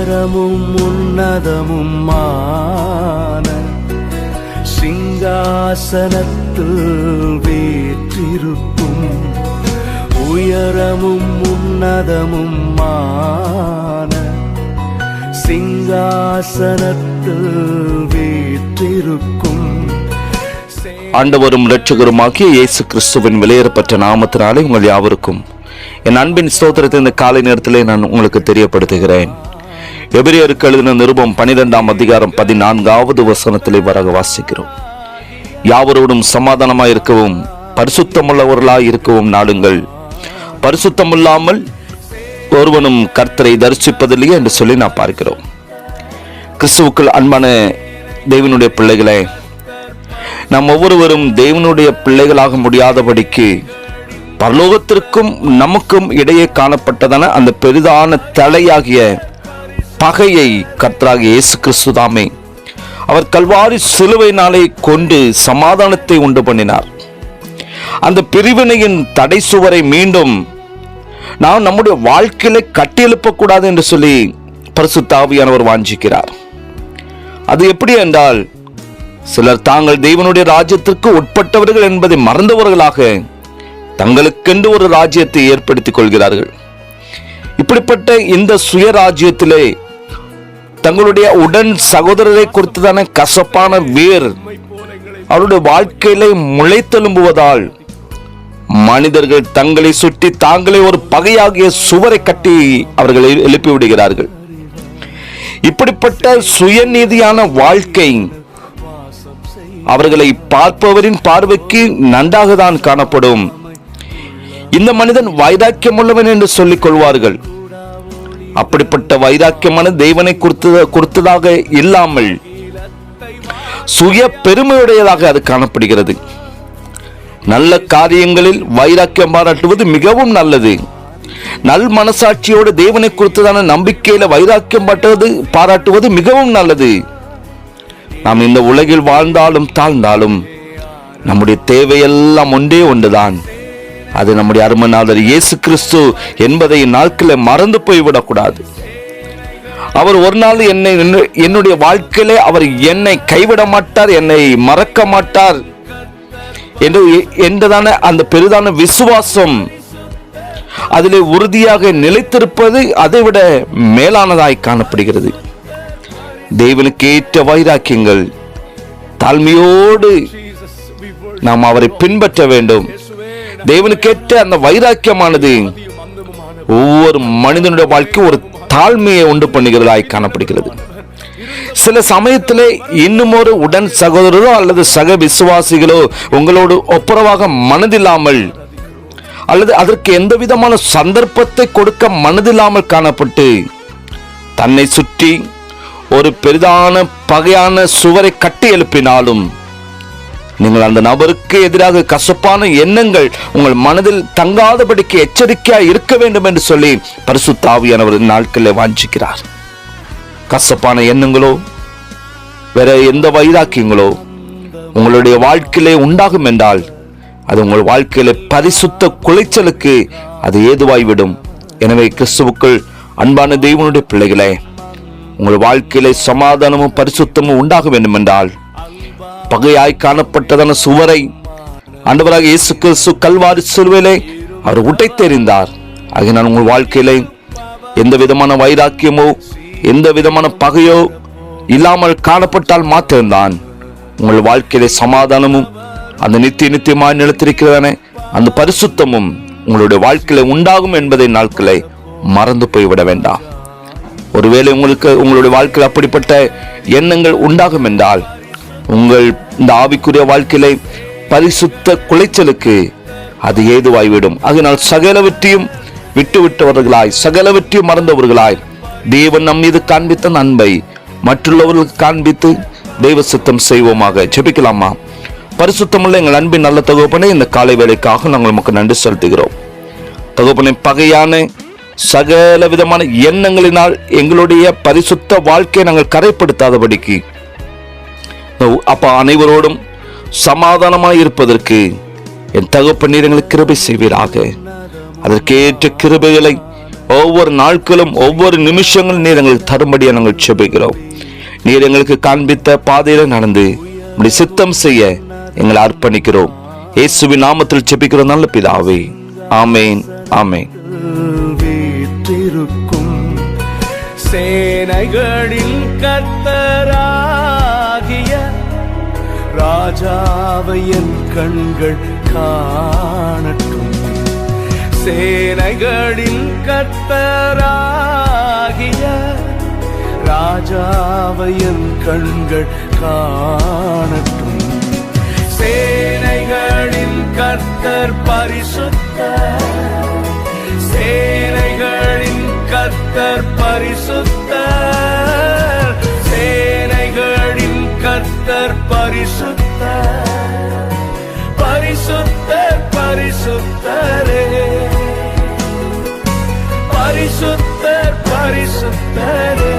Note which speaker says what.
Speaker 1: உயரமும் உன்னதமும் மான சிங்காசனத்தில் வீற்றிருக்கும். உயரமும் உன்னதமும் மான சிங்காசனத்தில் வீற்றிருக்கும்.
Speaker 2: ஆண்டவரும் லட்சகருமாகிய இயேசு கிறிஸ்துவின் வெளியேறப்பட்ட நாமத்தினாலே உங்கள் யாவருக்கும் என் அன்பின் ஸ்தோத்திரத்தை இந்த காலை நேரத்திலே நான் உங்களுக்கு தெரியப்படுத்துகிறேன். எபிரியருக்கு எழுதின நிருபம் பனிரெண்டாம் அதிகாரம் பதினான்காவது வசனத்திலே வரக வாசிக்கிறோம். யாவரோடும் சமாதானமாக இருக்கவும் பரிசுத்தமுள்ளவர்களாய் இருக்கவும் நாடுங்கள். பரிசுத்தமில்லாமல் ஒருவனும் கர்த்தரை தரிசிப்பதில்லையே என்று சொல்லி நான் பார்க்கிறோம். கிறிஸ்துவுக்குள் அன்பான தேவனுடைய பிள்ளைகளே நாம் ஒவ்வொருவரும் தேவனுடைய பிள்ளைகளாக முடியாதபடிக்கு பரலோகத்திற்கும் நமக்கும் இடையே காணப்பட்டதான அந்த பெரிதான தலையாகிய பகையை கர்த்தராக இயேசு கிறிஸ்து தாமே அவர் கல்வாரி சிலுவையினாலே கொண்டு சமாதானத்தை உண்டு பண்ணினார். அந்த பிரிவினையின் தடை சுவரை மீண்டும் நாம் நம்முடைய வாழ்க்கையில கட்டியெழுப்பக்கூடாது என்று சொல்லி பரிசுத்தாவியானவர் வாஞ்சிக்கிறார். அது எப்படி என்றால் சிலர் தாங்கள் தெய்வனுடைய ராஜ்யத்திற்கு உட்பட்டவர்கள் என்பதை மறந்தவர்களாக தங்களுக்கென்று ஒரு ராஜ்யத்தை ஏற்படுத்திக் கொள்கிறார்கள். இப்படிப்பட்ட இந்த சுயராஜ்யத்திலே தங்களுடைய உடன் சகோதரரை குறித்ததான கசப்பான வேர் அவருடைய வாழ்க்கையில முளைத்தெலும்புவதால் மனிதர்கள் தங்களை சுற்றி தாங்களே ஒரு பகையாகிய சுவரை கட்டி அவர்களை எழுப்பி விடுகிறார்கள். இப்படிப்பட்ட சுயநீதியான வாழ்க்கை அவர்களை பார்ப்பவரின் பார்வைக்கு நன்றாக தான் காணப்படும். இந்த மனிதன் வைராக்கியம் உள்ளவன் என்று சொல்லிக் கொள்வார்கள். அப்படிப்பட்ட வைராக்கியமான தெய்வனை கொடுத்த கொடுத்ததாக இல்லாமல் சுய பெருமையுடையதாக அது காணப்படுகிறது. நல்ல காரியங்களில் வைராக்கியம் பாராட்டுவது மிகவும் நல்லது. நல் மனசாட்சியோடு தேவனை குறித்ததான நம்பிக்கையில வைராக்கியம் பட்டது பாராட்டுவது மிகவும் நல்லது. நாம் இந்த உலகில் வாழ்ந்தாலும் தாழ்ந்தாலும் நம்முடைய தேவையெல்லாம் ஒன்றே ஒன்றுதான். அது நம்முடைய அருமநாதர் இயேசு கிறிஸ்து என்பதை நாட்களில் மறந்து போய்விடக்கூடாது. அவர் ஒரு நாள் என்னை என்னுடைய வாழ்க்கையிலே அவர் என்னை கைவிட மாட்டார் என்னை மறக்க மாட்டார் என்று என்றதான அந்த பெரிதான விசுவாசம் அதிலே உறுதியாக நிலைத்திருப்பது அதைவிட மேலானதாய் காணப்படுகிறது. தேவனுக்கு ஏற்ற வைராக்கியங்கள் தாழ்மையோடு நாம் அவரை பின்பற்ற வேண்டும். தேவனுக்கேற்ற அந்த வைராக்கியமானது ஒவ்வொரு மனிதனுடைய வாழ்க்கை ஒரு தாழ்மையை உண்டு பண்ணுகிறதாய் காணப்படுகிறது. சில சமயத்தில் இன்னும் ஒரு உடன் சகோதரரோ அல்லது சக விசுவாசிகளோ உங்களோடு ஒப்புரவாக மனதில்லாமல் அல்லது அதற்கு எந்த விதமான சந்தர்ப்பத்தை கொடுக்க மனதில்லாமல் காணப்பட்டு தன்னை சுற்றி ஒரு பெரிதான பகையான சுவரை கட்டி எழுப்பினாலும் நீங்கள் அந்த நபருக்கு எதிராக கசப்பான எண்ணங்கள் உங்கள் மனதில் தங்காதபடிக்கு எச்சரிக்கையாக இருக்க வேண்டும் என்று சொல்லி பரிசுத்தாவியானவர் நாட்களில் வாஞ்சிக்கிறார். கசப்பான எண்ணங்களோ வேற எந்த வைராக்கியங்களோ உங்களுடைய வாழ்க்கையிலே உண்டாகும் என்றால் அது உங்கள் வாழ்க்கையில பரிசுத்த குலைச்சலுக்கு அது ஏதுவாய்விடும் எனவே கிறிஸ்துவுக்குள் அன்பான தெய்வனுடைய பிள்ளைகளே உங்கள் வாழ்க்கையிலே சமாதானமும் பரிசுத்தமும் உண்டாக வேண்டும் என்றால் பகையாய் காணப்பட்டதான சுவரை ஆண்டவராக இயேசு கிறிஸ்து கல்வாரி சிலுவையிலே அவர் உடைத்தெறிந்தார் ஆகினால் உங்கள் வாழ்க்கையிலே எந்த விதமான வைராக்கியமோ எந்த விதமான பகையோ இல்லாமல் காணப்பட்டால் மாத்திருந்தான் உங்கள் வாழ்க்கையிலே சமாதானமும் அந்த நித்திய நித்தியமாய் நிலத்திருக்கிறதானே அந்த பரிசுத்தமும் உங்களுடைய வாழ்க்கையில உண்டாகும் என்பதை நாட்களை மறந்து போய்விட வேண்டாம். ஒருவேளை உங்களுக்கு உங்களுடைய வாழ்க்கையில் அப்படிப்பட்ட எண்ணங்கள் உண்டாகும் என்றால் உங்கள் இந்த ஆவிக்குரிய வாழ்க்கையில பரிசுத்த குலைச்சலுக்கு அது ஏதுவாய்விடும். அதனால் சகலவற்றையும் விட்டு விட்டவர்களாய் சகலவற்றையும் மறந்தவர்களாய் தேவன் நம் மீது காண்பித்த அன்பை மற்றுள்ளவர்களுக்கு காண்பித்து தெய்வ சுத்தம் செய்வோமாக. ஜெபிக்கலாமா? பரிசுத்தமுள்ள எங்கள் அன்பின் நல்ல தகவப்பனை இந்த காலை வேலைக்காக நாங்கள் நமக்கு நன்றி செலுத்துகிறோம். தகவப்பனை பகையான சகல விதமான எண்ணங்களினால் எங்களுடைய பரிசுத்த வாழ்க்கையை நாங்கள் கரைப்படுத்தாதபடிக்கு அப்ப அனைவரோடும் சமாதானமாய் இருப்பதற்கு என் தகப்பன் எங்களுக்கு கிருபை செய்வீராக. அதற்கேற்ற கிருபைகளை ஒவ்வொரு நாட்களும் ஒவ்வொரு நிமிஷங்களும் நீர் எங்களுக்கு தரும்படியாக நாங்கள் செபிக்கிறோம் நீர் எங்களுக்கு காண்பித்த பாதையில நடந்து இப்படி சித்தம் செய்ய எங்களை அர்ப்பணிக்கிறோம். இயேசுவி நாமத்தில் செபிக்கிறோம் நல்ல பிதாவே. ஆமேன் ஆமேன்.
Speaker 1: சேனைகளில் கத்தரா ராஜாவை என் கண்கள் காணட்டும். சேனைகளின் கத்தராகிய ராஜாவை என் கண்கள் காணட்டும். சேனைகளின் கர்த்தர் பரிசுத்த சேனைகளின் கர்த்தர் பரிசுத்தர் கர்த்தர் பரிசுத்தர் பரிசுத்தர். பரிசுத்தரே பரிசுத்தர் பரிசுத்தரே.